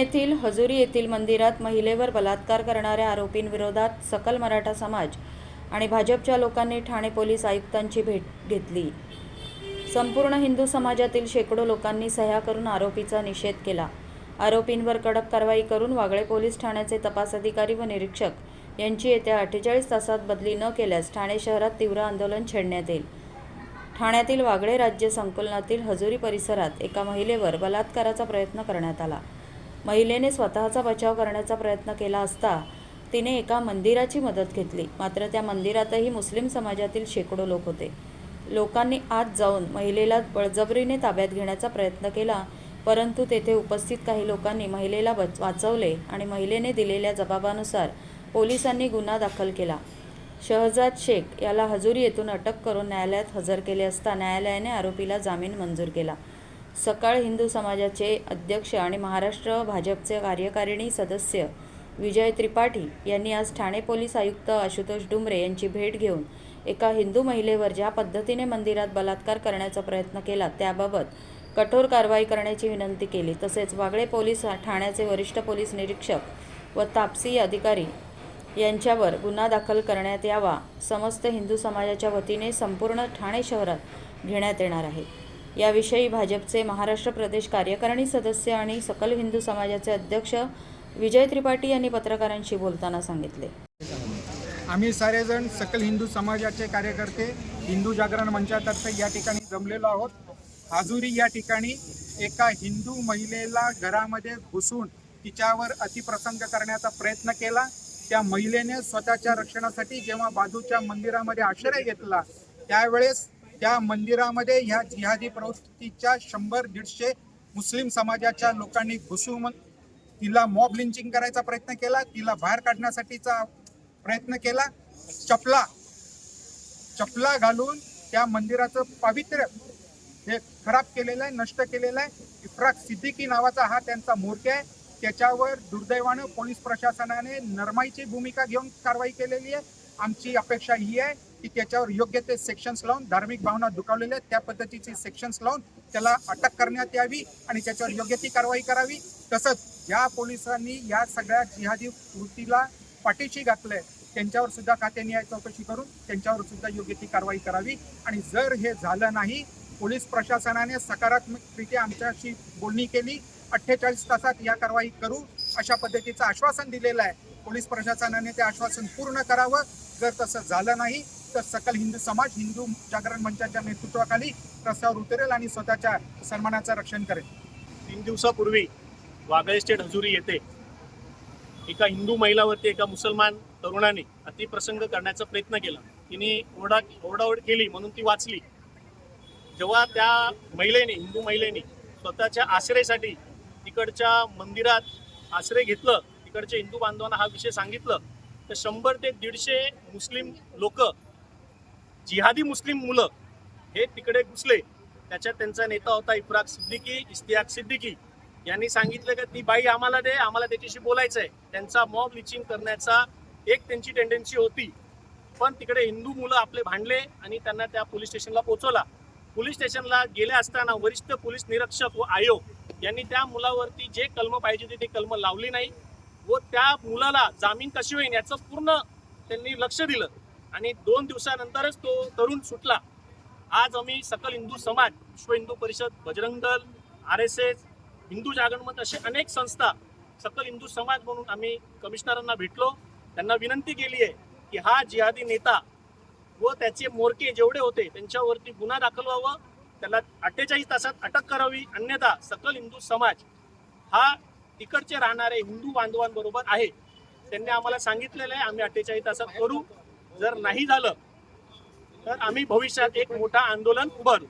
येथील हजुरी येथील मंदिरात महिलेवर बलात्कार करणाऱ्या आरोपींविरोधात सकल मराठा समाज आणि भाजपच्या लोकांनी ठाणे पोलीस आयुक्तांची भेट घेतली. संपूर्ण हिंदू समाजातील शेकडो लोकांनी सह्या करून आरोपीचा निषेध केला. आरोपींवर कडक कारवाई करून वागळे पोलीस ठाण्याचे तपास अधिकारी व निरीक्षक यांची येत्या अठ्ठेचाळीस तासात बदली न केल्यास ठाणे शहरात तीव्र आंदोलन छेडण्यात येईल. ठाण्यातील वागळे राज्य संकुलनातील हजुरी परिसरात एका महिलेवर बलात्काराचा प्रयत्न करण्यात आला. महिलेने स्वतःचा बचाव करण्याचा प्रयत्न केला असता तिने एका मंदिराची मदत घेतली. मात्र त्या मंदिरातही मुस्लिम समाजातील शेकडो लोक होते. लोकांनी आत जाऊन महिलेला बळजबरीने ताब्यात घेण्याचा प्रयत्न केला परंतु तेथे उपस्थित काही लोकांनी महिलेला बच वाचवले आणि महिलेने दिलेल्या जबाबानुसार पोलिसांनी गुन्हा दाखल केला. शहजाद शेख याला हजुरी येथून अटक करून न्यायालयात हजर केले असता न्यायालयाने आरोपीला जामीन मंजूर केला. सकाळ हिंदू समाजाचे अध्यक्ष आणि महाराष्ट्र भाजपचे कार्यकारिणी सदस्य विजय त्रिपाठी यांनी आज ठाणे पोलीस आयुक्त आशुतोष डुमरे यांची भेट घेऊन एका हिंदू महिलेवर ज्या पद्धतीने मंदिरात बलात्कार करण्याचा प्रयत्न केला त्याबाबत कठोर कारवाई करण्याची विनंती केली. तसेच वागळे पोलीस ठाण्याचे वरिष्ठ पोलीस निरीक्षक व तापसी अधिकारी यांच्यावर गुन्हा दाखल करण्यात यावा. समस्त हिंदू समाजाच्या वतीने संपूर्ण ठाणे शहरात घेण्यात येणार आहे. याविषयी भाजपचे महाराष्ट्र प्रदेश कार्यकारिणी सदस्य आणि सकल हिंदू समाजाचे अध्यक्ष विजय त्रिपाठी यांनी पत्रकारांशी बोलताना सांगितले. आम्ही सारेजण सकल हिंदू समाजाचे कार्यकर्ते हिंदू जागरण मंचातर्फे या ठिकाणी जमलेलो आहोत. हाजुरी या ठिकाणी एका हिंदू महिलेला घरामध्ये घुसून तिच्यावर अतिप्रसंग करण्याचा प्रयत्न केला. त्या महिलेने स्वतःच्या रक्षणासाठी जेव्हा बाजूच्या मंदिरामध्ये आश्रय घेतला त्यावेळेस त्या मंदिरामध्ये ह्या जिहादी प्रवृत्तीच्या शंभर दीडशे मुस्लिम समाजाच्या लोकांनी घुसून तिला मॉब लिंचिंग करायचा प्रयत्न केला तिला बाहेर काढण्यासाठीचा प्रयत्न केला. चपला चपला घालून त्या मंदिराचं पावित्र्य हे खराब केलेलं आहे नष्ट केलेलं आहे. इफ्राक सिद्दीकी नावाचा हा त्यांचा मूर्ती आहे. त्याच्यावर दुर्दैवानं पोलीस प्रशासनाने नरमाईची भूमिका घेऊन कारवाई केलेली आहे. आमची अपेक्षा ही आहे की त्याच्यावर योग्य ते सेक्शन्स लावून धार्मिक भावना दुखावलेल्या आहेत त्या पद्धतीची सेक्शन्स लावून त्याला अटक करण्यात यावी आणि त्याच्यावर योग्य ती कारवाई करावी. तसंच या पोलिसांनी या सगळ्या जिहादी वृत्तीला पाठीशी घातलंय. त्यांच्यावर सुद्धा खात्याने चौकशी करून त्यांच्यावर सुद्धा योग्य ती कारवाई करावी. आणि जर हे झालं नाही पोलीस प्रशासनाने सकारात्मकरित्या आमच्याशी बोलणी केली अठ्ठेचाळीस तासात या कारवाई करू अशा पद्धतीचं आश्वासन दिलेलं आहे. पोलीस प्रशासनाने ते आश्वासन पूर्ण करावं. जर तसं झालं नाही तर सकल हिंदू समाज हिंदू जागरण मंचाच्या नेतृत्वाखाली रस्त्यावर उतरेल आणि स्वतःच्या सन्मानाचं रक्षण करेल. तीन दिवसापूर्वी वागळे स्टेट हजुरी येथे एका हिंदू महिलावरती एका मुसलमान तरुणाने अतिप्रसंग करण्याचा प्रयत्न केला. तिने ओरडा ओरडाओरड केली म्हणून ती वाचली. जेव्हा त्या महिलेने हिंदू महिलेने स्वतःच्या आश्रयासाठी तिकडच्या मंदिरात आश्रय घेतलं तिकडच्या हिंदू बांधवांना हा विषय सांगितलं तर शंभर ते दीडशे मुस्लिम लोक जिहादी मुस्लिम मुलं हे तिकडे घुसले. त्याच्यात त्यांचा नेता होता इफ्राक सिद्दीकी इस्तियाक सिद्दीकी. यांनी सांगितलं की ती बाई आम्हाला दे आम्हाला त्याच्याशी बोलायचं आहे त्यांचा मॉब लिचिंग करण्याचा एक त्यांची टेंडन्सी होती. पण तिकडे हिंदू मुलं आपले भांडले आणि त्यांना त्या पोलीस स्टेशनला पोहोचवला पोलीस स्टेशनला गेले असताना वरिष्ठ पोलीस निरीक्षक व आयोग यांनी त्या मुलावरती जे कलम पाहिजे होते ते कलम लावली नाही व त्या मुलाला जामीन कशी होईल याचं पूर्ण त्यांनी लक्ष दिलं. आणि दोन दिवसानंतरच तो तरुण सुटला. आज आम्ही सकल हिंदू समाज विश्व Hindu Parishad Bajrang Dal R S S Hindu जागरण मत असे अनेक संस्था सकल हिंदू समाज म्हणून आम्ही कमिशनरांना भेटलो. त्यांना विनंती केली आहे की हा जिहादी नेता व त्याचे मोरके जेवढे होते त्यांच्यावरती गुन्हा दाखल व्हावं. त्याला अठ्ठेचाळीस तासात अटक करावी. अन्यथा सकल हिंदू समाज हा तिकडचे राहणारे हिंदू बांधवांबरोबर आहे. त्यांनी आम्हाला सांगितलेलं आहे आम्ही अठ्ठेचाळीस तासात करू. जर नाही झालं तर आम्ही भविष्यात एक मोठा आंदोलन उभारू